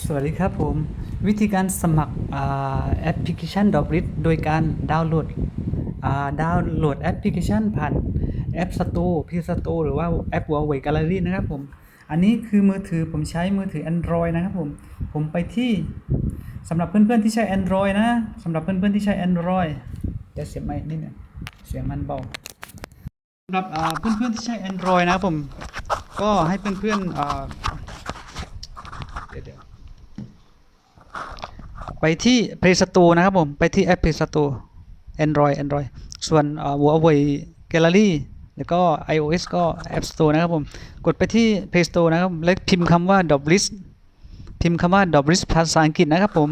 สวัสดีครับผม วิธีการสมัครอแอปพลิเคชันดอกริโดยการดาวน์โหลดดาวน์โหลดแอปพลิเคชันผ่านแอป Store Play Store หรือว่าแอป Huawei Gallery นะครับผม อันนี้คือมือถือผมใช้มือถือ Android นะครับผม ผมไปที่สำหรับเพื่อนๆที่ใช้ Android นะสำหรับเพื่อนๆที่ใช้ Android เดี๋ยวเสียงไม่นิดหนึงเสียงมันเบาสำหรับอ่าเพื่อนๆที่ใช้ Android นะครับผม ก็ให้เพื่อนๆอ่าเดี๋ยวเดี๋ยว ไปที่ Play Store นะครับผมไปที่แอป Play Store Android Android ส่วนเอ่อ Huawei Gallery แล้วก็ iOS ก็ App Store นะครับผม กดไปที่ Play Store นะครับ แล้วพิมพ์คำว่า d o b l i s พิมพ์คำว่า d o b l i s ภาษาอังกฤษนะครับผม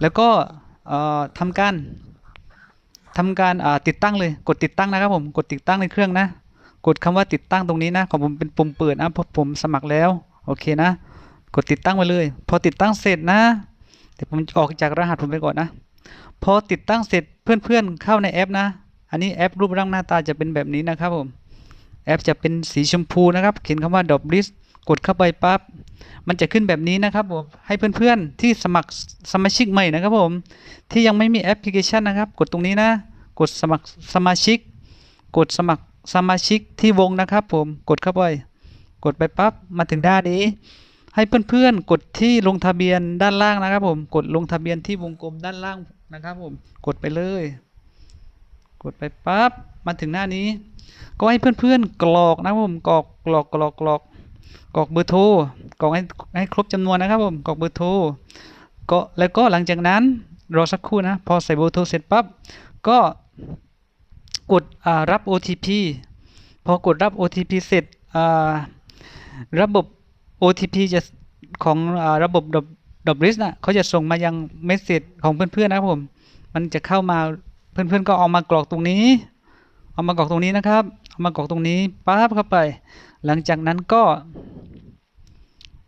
แล้วก็ทำการทำการติดตั้งเลย กดติดตั้งนะครับผม กดติดตั้งในเครื่องนะ กดคำว่าติดตั้งตรงนี้นะ ของผมเป็นปุ่มเปิดนะเพราะผมสมัครแล้ว โอเคนะ กดติดตั้งไปเลย พอติดตั้งเสร็จนะ เดี๋ยวผมออกจากรหัสผมไปก่อนนะ พอติดตั้งเสร็จเพื่อนๆเข้าในแอปนะ อันนี้แอปรูปร่างหน้าตาจะเป็นแบบนี้นะครับผมแอปจะเป็นสีชมพูนะครับ เขียนคำว่า d o b l i s กดเข้าไปปั๊บมันจะขึ้นแบบนี้นะครับผมให้เพื่อนๆที่สมัครสมาชิกใหม่นะครับผมที่ยังไม่มีแอปพลิเคชันนะครับ กดตรงนี้นะ กดสมัครสมาชิก กดสมัครสมาชิกที่วงนะครับ ผมกดเข้าไป กดไปปั๊บมาถึงด้านนี้ ให้เพื่อนๆ กดที่ลงทะเบียนด้านล่างนะครับ ผม กดลงทะเบียนที่วงกลมด้านล่างนะครับ ผม กดไปเลย กดไปปั๊บ มาถึงหน้านี้ ก็ให้เพื่อนๆ กรอกนะครับผม กรอก กรอก กรอก กรอก กรอกเบอร์โทร กรอกให้ให้ครบจำนวนนะครับผม กรอกเบอร์โทร ก็แล้วก็หลังจากนั้นรอสักครู่นะ พอใส่เบอร์โทรเสร็จปั๊บ ก็กดรับ OTP พอกดรับ OTP เสร็จระบบ OTP จะของระบบดอบริสน่ะเขาจะส่งมายังเมสเซจของเพื่อนๆนะครับผม มันจะเข้ามาเพื่อนๆก็เอามากรอกตรงนี้ เอามากรอกตรงนี้นะครับ เอามากรอกตรงนี้ปั๊บเข้าไป หลังจากนั้นก็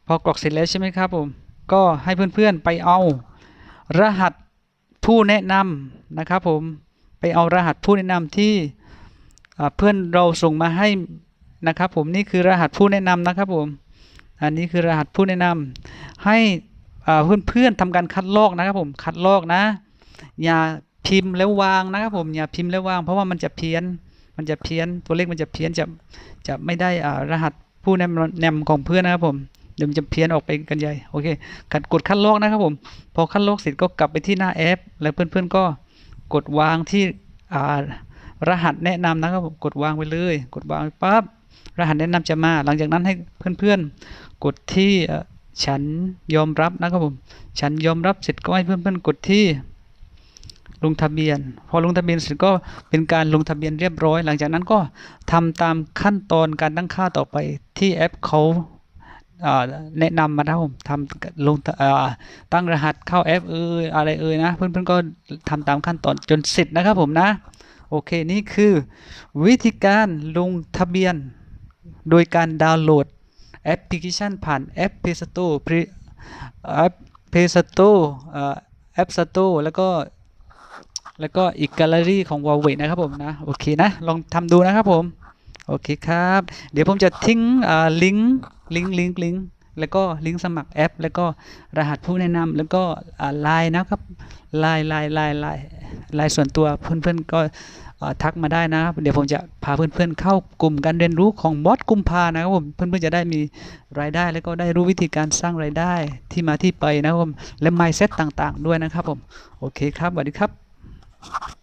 พอกรอกเสร็จแล้วใช่ไหมครับผม ก็ให้เพื่อนๆไปเอารหัสผู้แนะนำนะครับผม ไปเอารหัสผู้แนะนำที่เพื่อนเราส่งมาให้นะครับผม นี่คือรหัสผู้แนะนำนะครับผม อันนี้คือรหัสผู้แนะนำให้เพื่อนๆทำการคัดลอกนะครับผมคัดลอกนะ อย่าพิมพ์แล้ววางนะครับผมอย่าพิมพ์แล้ววาง เพราะว่ามันจะเพี้ยนมันจะเพี้ยนตัวเลขมันจะเพี้ยนจะจะไม่ได้อ่ารหัสผู้แนะนำของเพื่อนนะครับผมเดี๋ยวมันจะเพี้ยนออกไปกันใหญ่โอเคกดกดคัดลอกนะครับผมพอคัดลอกเสร็จก็กลับไปที่หน้าแอป แล้วเพื่อนๆก็กดวางที่รหัสแนะนำนะครับผมกดวางไปเลย กดวางไปปั๊บรหัสแนะนำจะมา หลังจากนั้นให้เพื่อนๆ กดที่ฉันยอมรับนะครับผม ฉันยอมรับเสร็จก็ให้เพื่อนๆกดที่ลงทะเบียน พอลงทะเบียนเสร็จก็เป็นการลงทะเบียนเรียบร้อย หลังจากนั้นก็ทำตามขั้นตอนการตั้งค่าต่อไปที่แอปเขาแนะนำมาครับผมทำลงตั้งรหัสเข้าแอปเอยอะไรเอยนะ เพื่อนๆก็ทำตามขั้นตอนจนเสร็จนะครับผมนะ โอเค นี่คือวิธีการลงทะเบียน โดยการดาวน์โหลด แอปพลิเคชันผ่านแอป Play Store แอป Play Store เอ่อ App Store แล้วก็แล้วก็อีกแกลเลอรี่ของ Huawei นะครับผมนะ โอเคนะ ลองทำดูนะครับผม โอเคครับ เดี๋ยวผมจะทิ้งลิงก์ลิงก์ลิงก์ลิงก์แล้วก็ลิงก์สมัครแอป แล้วก็รหัสผู้แนะนำแล้วก็ไลน์นะครับไลน์ไลน์ไลน์ไลน์ไลน์ส่วนตัวเพื่อนๆก็เอ่อ ทักมาได้นะ เดี๋ยวผมจะพาเพื่อนๆเข้ากลุ่มการเรียนรู้ของบอสกุมภานะครับผมเพื่อนๆจะได้มีรายได้ แล้วก็ได้รู้วิธีการสร้างรายได้ที่มาที่ไปนะครับผมและ mindset ต่างๆ ด้วยนะครับผมโอเคครับสวัสดีครับ